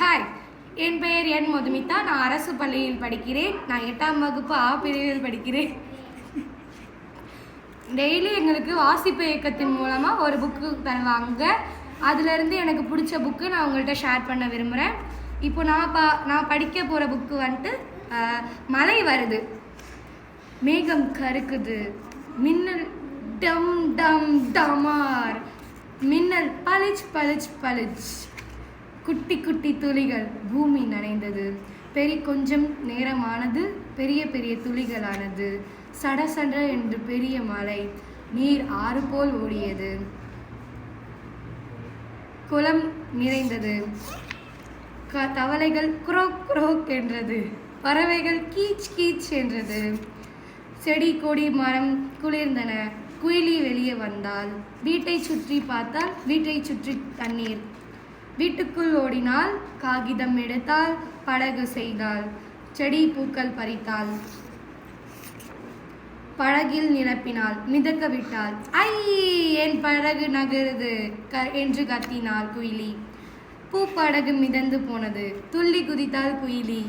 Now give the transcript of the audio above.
Hi என் பெயர் என் மதுமிதா. நான் அரசு பள்ளியில் படிக்கிறேன். நான் எட்டாம் வகுப்பு ஆ பிரிவில் படிக்கிறேன். டெய்லி எங்களுக்கு வாசிப்பு இயக்கத்தின் மூலமாக ஒரு புக்கு தருவாங்க. அதுலேருந்து எனக்கு பிடிச்ச புக்கு நான் உங்கள்கிட்ட ஷேர் பண்ண விரும்புகிறேன் இப்போ நான் பா நான் படிக்க போகிற புக்கு வந்துட்டு மழை வருது. மேகம் கருக்குது. மின்னல் டம் டம் டமார். மின்னல் பளிச் பளிச் பளிச் குட்டி குட்டி துளிகள் பூமி நனைந்தது. பெரி கொஞ்சம் நேரமானது பெரிய பெரிய துளிகளானது. சட சட என்று பெரிய மலை நீர் ஆறு போல் ஓடியது. குளம் நிறைந்தது. க தவளைகள் குரோக் குரோக் என்றது. பறவைகள் கீச் கீச் என்றது. செடி கொடி மரம் குளிர்ந்தன. குயிலி வெளியே வந்தால் வீட்டை சுற்றி பார்த்தால் வீட்டை சுற்றி தண்ணீர். வீட்டுக்குள் ஓடினால் காகிதம் எடுத்தால் படகு செய்தாள். செடி பூக்கள் பறித்தாள். படகில் நிரப்பினாள். மிதக்க விட்டாள். ஐ என் படகு நகருது க என்று கத்தினாள் குயிலி. பூ படகு மிதந்து போனது. துள்ளி குதித்தாள் குயிலி.